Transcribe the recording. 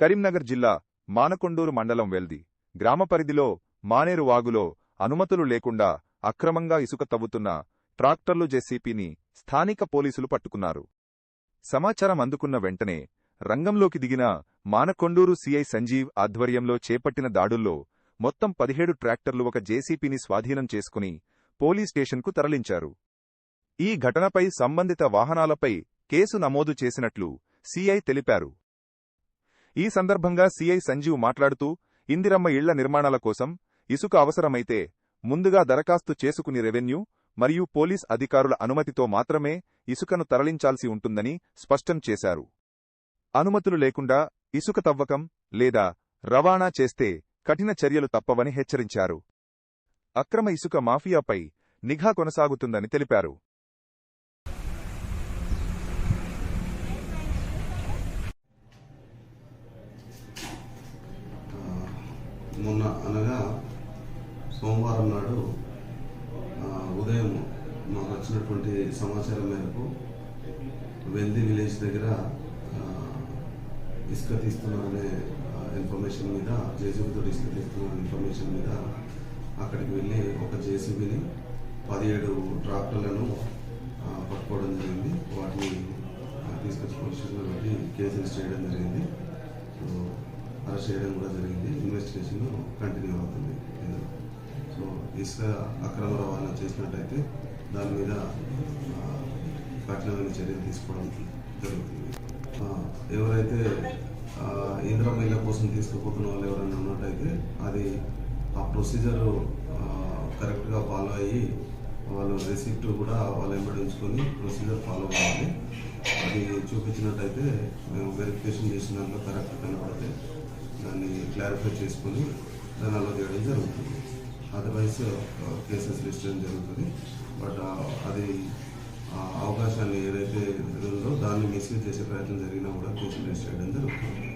కరీంనగర్ జిల్లా మానకొండూరు మండలం వెల్ది. గ్రామ పరిధిలో మానేరు వాగులో అనుమతులు లేకుండా అక్రమంగా ఇసుక తవ్వుతున్న ట్రాక్టర్లు జెసిపిని స్థానిక పోలీసులు పట్టుకున్నారు. సమాచారం అందుకున్న వెంటనే రంగంలోకి దిగిన మానకొండూరు సిఐ సంజీవ్ ఆధ్వర్యంలో చేపట్టిన దాడుల్లో మొత్తం పదిహేడు ట్రాక్టర్లు ఒక జేసీపీని స్వాధీనం చేసుకుని పోలీస్ స్టేషన్కు తరలించారు. ఈ ఘటనపై సంబంధిత వాహనాలపై కేసు నమోదు చేసినట్లు సిఐ తెలిపారు. ఈ సందర్భంగా సిఐ సంజీవ్ మాట్లాడుతూ ఇందిరమ్మ ఇళ్ళ నిర్మాణాల కోసం ఇసుక అవసరమైతే ముందుగా దరఖాస్తు చేసుకుని రెవెన్యూ మరియు పోలీస్ అధికారుల అనుమతితో మాత్రమే ఇసుకను తరలించాల్సి ఉంటుందని స్పష్టం చేశారు. అనుమతులు లేకుండా ఇసుక తవ్వకం లేదా రవాణా చేస్తే కఠిన చర్యలు తప్పవని హెచ్చరించారు. అక్రమ ఇసుక మాఫియాపై నిఘా కొనసాగుతుందని తెలిపారు. సోమవారం నాడు ఉదయం మాకు వచ్చినటువంటి సమాచారం మేరకు వెల్ది విలేజ్ దగ్గర ఇసుక తీస్తున్నారనే ఇన్ఫర్మేషన్ మీద జేసీబీతో ఇసుక తీస్తున్న ఇన్ఫర్మేషన్ మీద అక్కడికి వెళ్ళి ఒక జేసీబీని పదిహేడు ట్రాక్టర్లను పట్టుకోవడం జరిగింది. వాటిని తీసుకొచ్చి పోలీస్ స్టేషన్లో పెట్టి కేసు చేయడం జరిగింది. సో అరెస్ట్ చేయడం కూడా జరిగింది. ఇన్వెస్టిగేషన్ కంటిన్యూ అవుతుంది. ఇసుక అక్రమ రవాణా చేసినట్టయితే దాని మీద కఠినమైన చర్యలు తీసుకోవడం జరుగుతుంది. ఎవరైతే ఆ, మహిళ కోసం తీసుకుపోతున్న వాళ్ళు ఎవరైనా ఉన్నట్టయితే అది ఆ ప్రొసీజర్ కరెక్ట్గా ఫాలో అయ్యి వాళ్ళు రిసిప్ట్ కూడా వాళ్ళు వెంబడించుకొని ప్రొసీజర్ ఫాలో అవ్వాలి. అది చూపించినట్టయితే మేము వెరిఫికేషన్ చేసిన దాంట్లో కరెక్ట్ కనబడితే దాన్ని క్లారిఫై చేసుకొని దాన్ని అలో చేయడం జరుగుతుంది. అదర్వైజ్ కేసెస్ రిజిస్టర్ చేయడం జరుగుతుంది. బట్ uh, అది అవకాశాన్ని ఏదైతే ఉందో దాన్ని మిస్యూజ్ చేసే ప్రయత్నం జరిగినా కూడా కేసులు రిజిస్టర్ చేయడం జరుగుతుంది.